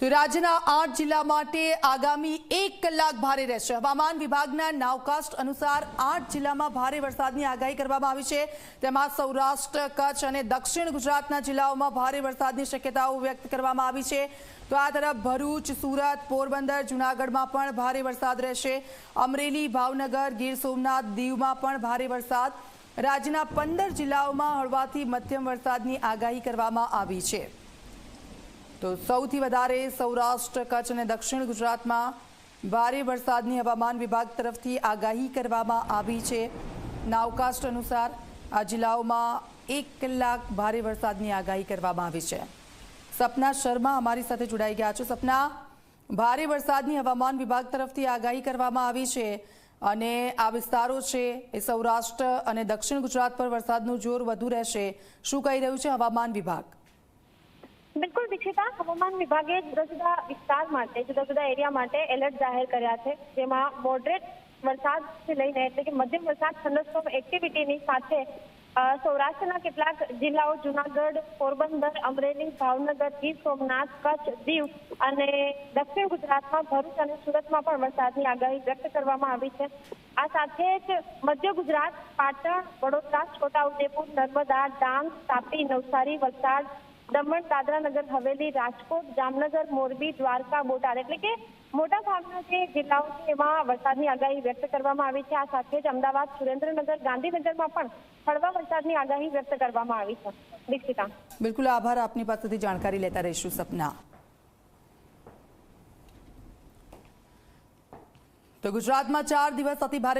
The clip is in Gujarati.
તો રાજ્યના આઠ જિલ્લા માટે આગામી એક કલાક ભારે રહેશે. હવામાન વિભાગના નાવકાસ્ટ અનુસાર આઠ જિલ્લામાં ભારે વરસાદની આગાહી કરવામાં આવી છે. તેમાં સૌરાષ્ટ્ર, કચ્છ અને દક્ષિણ ગુજરાતના જિલ્લાઓમાં ભારે વરસાદની શક્યતાઓ વ્યક્ત કરવામાં આવી છે. તો આ તરફ ભરૂચ, સુરત, પોરબંદર, જૂનાગઢમાં પણ ભારે વરસાદ રહેશે. અમરેલી, ભાવનગર, ગીર સોમનાથ, દીવમાં પણ ભારે વરસાદ. રાજ્યના પંદર જિલ્લાઓમાં હળવાથી મધ્યમ વરસાદની આગાહી કરવામાં આવી છે. તો સૌથી વધારે સૌરાષ્ટ્ર, કચ્છ અને દક્ષિણ ગુજરાતમાં ભારે વરસાદની હવામાન વિભાગ તરફથી આગાહી કરવામાં આવી છે. નાવકાસ્ટ અનુસાર આ જિલ્લાઓમાં એક કલાક ભારે વરસાદની આગાહી કરવામાં આવી છે. સપના શર્મા અમારી સાથે જોડાઈ ગયા છે. સપના, ભારે વરસાદની હવામાન વિભાગ તરફથી આગાહી કરવામાં આવી છે અને આ વિસ્તારો છે એ સૌરાષ્ટ્ર અને દક્ષિણ ગુજરાત પર વરસાદનું જોર વધુ રહેશે. શું કહી રહ્યું છે હવામાન વિભાગ? બિલકુલ, દીક્ષિતા, હવામાન વિભાગે જુદા જુદા વિસ્તાર માટે જુદા જુદા એરિયા માટે એલર્ટ જાહેર કર્યા છે, જેમાં મોડરેટ વરસાદથી લઈને એટલે કે મધ્યમ વરસાદ થંડરસ્ટોમ એક્ટિવિટીની સાથે સૌરાષ્ટ્રના કેટલાક જિલ્લાઓ, જુનાગઢ, પોરબંદર, અમરેલી, ભાવનગર, ગીર સોમનાથ, કચ્છ, દીવ અને દક્ષિણ ગુજરાતમાં ભરૂચ અને સુરતમાં પણ વરસાદની આગાહી વ્યક્ત કરવામાં આવી છે. આ સાથે જ મધ્ય ગુજરાત, પાટણ, વડોદરા છોટાઉદેપુર નર્મદા, ડાંગ, તાપી, નવસારી, વલસાડ દમણ, દાદરા નગર, હવેલી, રાજકોટ, જામનગર, મોરબી, દ્વારકા, બોટાદ એટલે કે મોટા ભાગના જે જિલ્લાઓ છે એમાં વરસાદની આગાહી વ્યક્ત કરવામાં આવી છે. આ સાથે જ અમદાવાદ, સુરેન્દ્રનગર, ગાંધીનગરમાં પણ હળવા વરસાદની આગાહી વ્યક્ત કરવામાં આવી છે. દીક્ષિતા. બિલકુલ આભાર. આપની પાસેથી જાણકારી લેતા રહીશું સપના. તો ગુજરાતમાં ચાર દિવસ અતિ ભારે